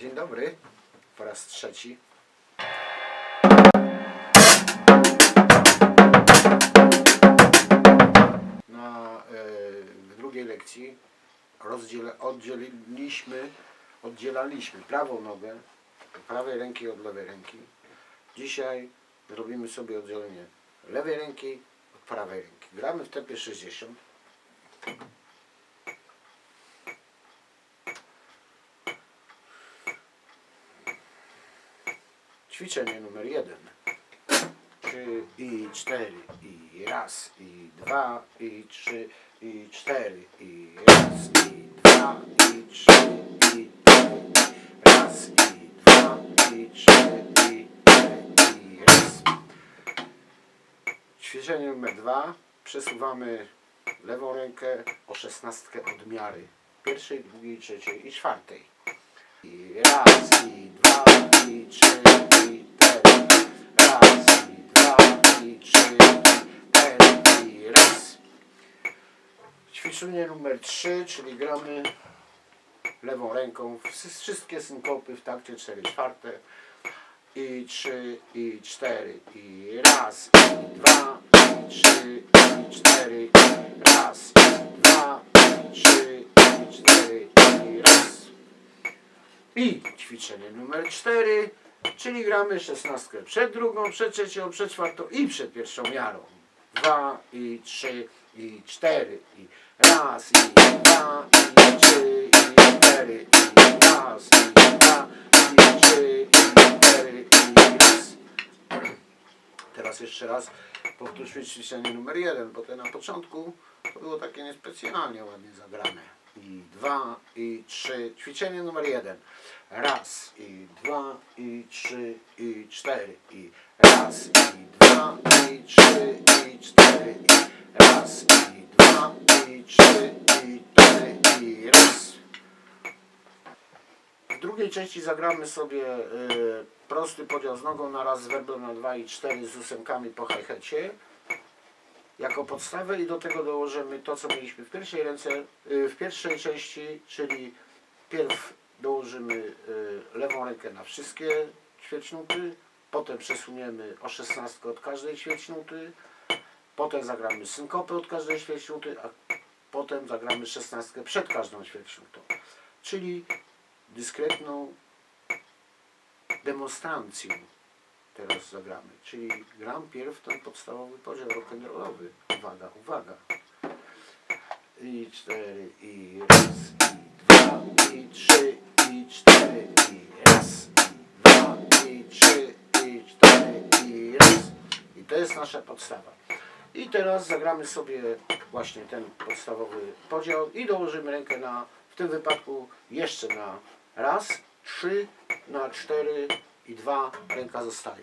Dzień dobry, po raz trzeci. Na, e, drugiej lekcji rozdziela, oddzieliliśmy, oddzielaliśmy prawą nogę prawej ręki od lewej ręki. Dzisiaj zrobimy sobie oddzielenie lewej ręki od prawej ręki. Gramy w tempie 60. Ćwiczenie numer jeden. Trzy i cztery i raz i dwa i trzy i cztery i raz i dwa i trzy i cztery raz i dwa i trzy i cztery i raz. Ćwiczenie numer dwa. Przesuwamy lewą rękę o szesnastkę od miary pierwszej, drugiej, trzeciej i czwartej. I raz, i dwa, i trzy, i trzy, i i raz. Ćwiczenie numer trzy, czyli gramy lewą ręką wszy- wszystkie synkopy w takcie 4 czwarte. I trzy, i cztery, i raz, i dwa, i trzy, i cztery, i raz, i dwa, i trzy, i cztery, i raz. I ćwiczenie numer 4, czyli gramy szesnastkę przed drugą, przed trzecią, przed czwartą i przed pierwszą miarą. Dwa i trzy i cztery i raz i dwa i trzy i cztery i raz i dwa i trzy i cztery i raz. Teraz jeszcze raz powtórzmy ćwiczenie numer 1, bo te na początku to było takie niespecjalnie ładnie zagrane. I dwa, i trzy. Ćwiczenie numer jeden. Raz, i dwa, i trzy, i cztery. I raz, i dwa, i trzy, i cztery. I raz, i dwa, i trzy, i cztery, i raz. W drugiej części zagramy sobie y, prosty podział z nogą na raz z werblem na dwa i cztery z ósemkami po hi-hacie jako podstawę i do tego dołożymy to, co mieliśmy w pierwszej ręce, y, w pierwszej części, czyli pierw dołożymy y, lewą rękę na wszystkie ćwierćnuty, potem przesuniemy o 16 od każdej ćwierćnuty, potem zagramy synkopy od każdej ćwierćnuty, a potem zagramy 16 przed każdą ćwierćnutą. Czyli dyskretną demonstrancją teraz zagramy. Czyli gram pierw ten podstawowy podział rock'n'rollowy. Uwaga, uwaga. I cztery, i raz, i dwa, i trzy, i cztery, i raz, i dwa, i trzy, i cztery, i raz. I to jest nasza podstawa. I teraz zagramy sobie właśnie ten podstawowy podział i dołożymy rękę na, w tym wypadku jeszcze na raz, trzy, na cztery i dwa, ręka zostaje.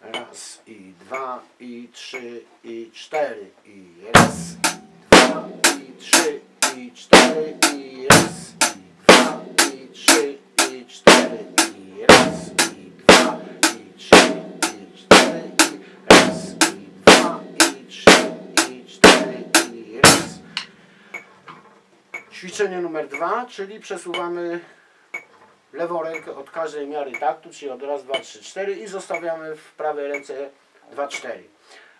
Raz i dwa i trzy i cztery i raz i dwa i trzy i cztery i raz i dwa i trzy i cztery i raz i dwa i trzy i cztery i raz i dwa i trzy i cztery i raz. Ćwiczenie numer dwa, czyli przesuwamy lewą rękę od każdej miary taktu, czyli od raz, dwa, trzy, cztery i zostawiamy w prawej ręce dwa, cztery.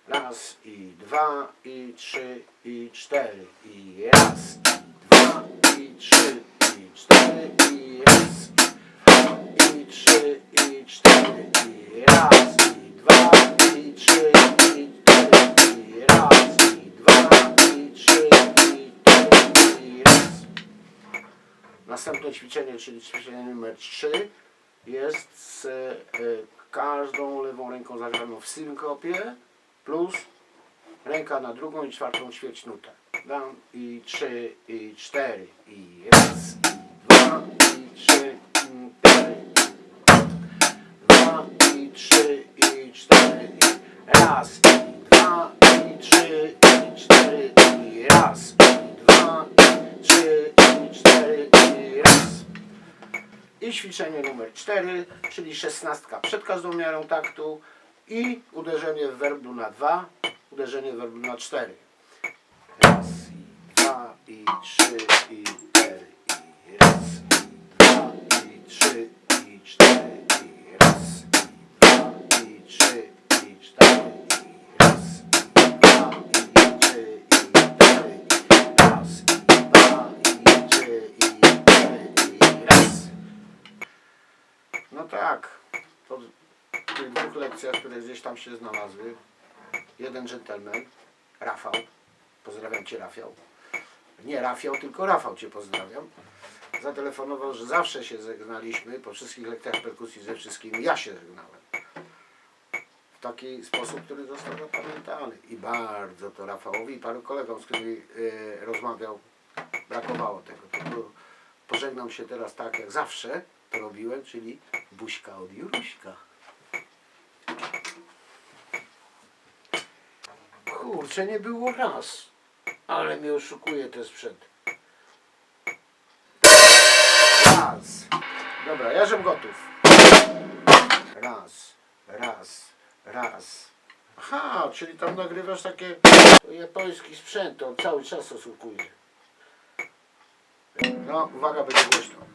Raz i dwa i trzy i cztery i raz i dwa i trzy i cztery i Następne ćwiczenie, czyli ćwiczenie numer 3 jest z e, każdą lewą ręką zagraną w synkopie plus ręka na drugą i czwartą ćwierćnutę. Dam i 3 i 4 i raz i 2 i 3 I ćwiczenie numer 4, czyli 16 przed każdą miarą taktu i uderzenie w werblu na 2, uderzenie w werblu na 4. Raz i 2 i 3 i 4 i raz i relacjach, które gdzieś tam się znalazły, jeden dżentelmen, Rafał, pozdrawiam Cię Rafał, nie Rafał, tylko Rafał Cię pozdrawiam, zatelefonował, że zawsze się żegnaliśmy, po wszystkich lekcjach perkusji ze wszystkimi, ja się żegnałem. W taki sposób, który został zapamiętany. I bardzo to Rafałowi i paru kolegom, z którymi e, rozmawiał, brakowało tego. Pożegnam się teraz tak, jak zawsze to robiłem, czyli buźka od Juruśka. Kurczę, nie było raz, ale mnie oszukuje ten sprzęt. Raz. Dobra, ja żem gotów. Raz, raz, raz. Aha, czyli tam nagrywasz takie to japoński sprzęt, on cały czas oszukuje. No, uwaga, będzie głośno.